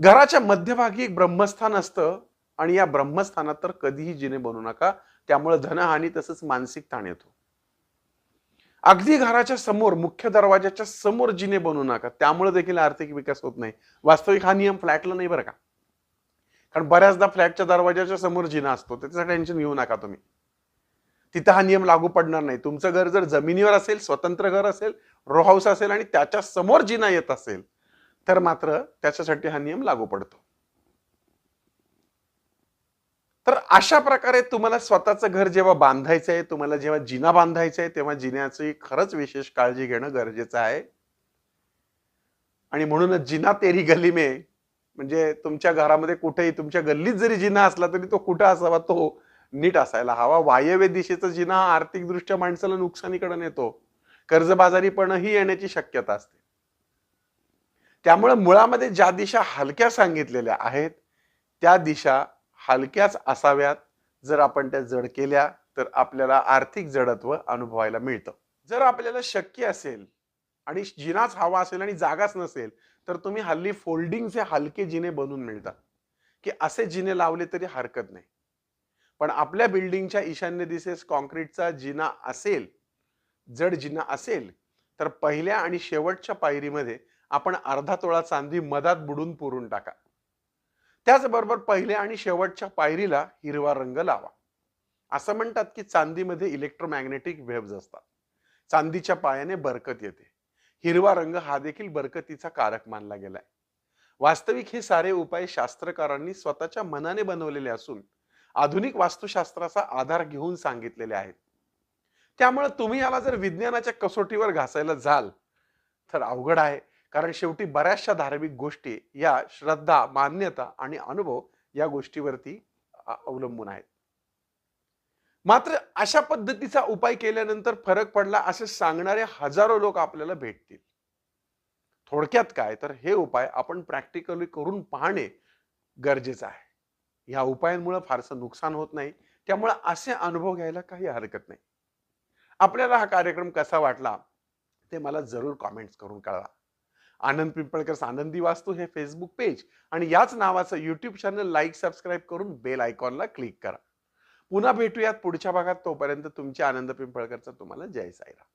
घराच्या मध्यभागी एक ब्रह्मस्थान असतं आणि या ब्रह्मस्थानात तर कधीही जिने बनवू नका. त्यामुळे धनहानी तसंच मानसिक ताण येतो. अगदी घराच्या समोर मुख्य दरवाजाच्या समोर जिने बनवू नका. त्यामुळे देखील आर्थिक विकास होत नाही. वास्तविक हा नियम फ्लॅटला नाही बरं का? कारण बऱ्याचदा फ्लॅटच्या दरवाजाच्या समोर जिना असतो. त्याचं टेन्शन घेऊ नका तुम्ही. तिथं हा नियम लागू पडणार नाही. तुमचं घर जर जमिनीवर असेल स्वतंत्र घर असेल रो हाऊस असेल आणि त्याच्यासमोर जिना येत असेल तर मात्र त्याच्यासाठी हा नियम लागू पडतो. तर अशा प्रकारे तुम्हाला स्वतःचं घर जेव्हा बांधायचं आहे तुम्हाला जेव्हा जिना बांधायचं आहे तेव्हा जिन्याची खरंच विशेष काळजी घेणं गरजेचं आहे. आणि म्हणूनच जिना तेरी गली मे म्हणजे तुमच्या घरामध्ये कुठेही तुमच्या गल्लीत जरी जिना असला तरी तो कुठं असावा तो नीट असायला हवा. वायव्य दिशेचा जिना हा आर्थिकदृष्ट्या माणसाला नुकसानीकडे नेतो. कर्जबाजारीपणही येण्याची शक्यता असते. त्यामुळे मुळामध्ये ज्या दिशा हलक्या सांगितलेल्या आहेत त्या दिशा हलक्याच असाव्यात. जर आपण त्या जड केल्या तर आपल्याला आर्थिक जडत्व अनुभवायला मिळतं. जर आपल्याला शक्य असेल आणि जिनाच हवा असेल आणि जागाच नसेल तर तुम्ही हल्ली फोल्डिंगचे हलके जिने बनवून मिळतात. की असे जिने लावले तरी हरकत नाही. पण आपल्या बिल्डिंगच्या ईशान्य दिशेस कॉन्क्रीटचा जिना असेल जड जिना असेल तर पहिल्या आणि शेवटच्या पायरीमध्ये आपण अर्धा तोळा चांदी मधात बुडून पुरून टाका. त्याचबरोबर पहिल्या आणि शेवटच्या पायरीला हिरवा रंग लावा. असं म्हणतात की चांदीमध्ये इलेक्ट्रोमॅग्नेटिक वेव्ज असतात. चांदीच्या पायाने बरकत येते. हिरवा रंग हा देखील बरकतीचा कारक मानला गेलाय. वास्तविक हे सारे उपाय शास्त्रकारांनी स्वतःच्या मनाने बनवलेले असून आधुनिक वास्तुशास्त्राचा आधार घेऊन सांगितलेले आहेत. त्यामुळे तुम्ही याला जर विज्ञानाच्या कसोटीवर घासायला जाल तर अवघड आहे. कारण शेवटी बऱ्याचशा धार्मिक गोष्टी या श्रद्धा मान्यता आणि अनुभव या गोष्टीवरती अवलंबून आहेत. मात्र अशा पद्धतीचा उपाय केल्यानंतर फरक पडला असे सांगणारे हजारो लोक आपल्याला भेटतील. थोडक्यात काय? तर हे उपाय आपण प्रॅक्टिकली करून पाहणे गरजेचं आहे. ह्या उपायांमुळे फारसं नुकसान होत नाही. त्यामुळे असे अनुभव घ्यायला काही हरकत नाही. आपल्याला हा कार्यक्रम कसा वाटला ते मला जरूर कॉमेंट्स करून कळवा. आनंद पिंपळकर आनंदी वास्तू हे फेसबुक पेज आणि याच नावाचं यूट्यूब चॅनल लाईक सबस्क्राईब करून बेल आयकॉनला क्लिक करा. पुन्हा भेटूयात पुढच्या भागात. तोपर्यंत तुमच्या आनंद पिंपळकरचा तुम्हाला जय साईराम.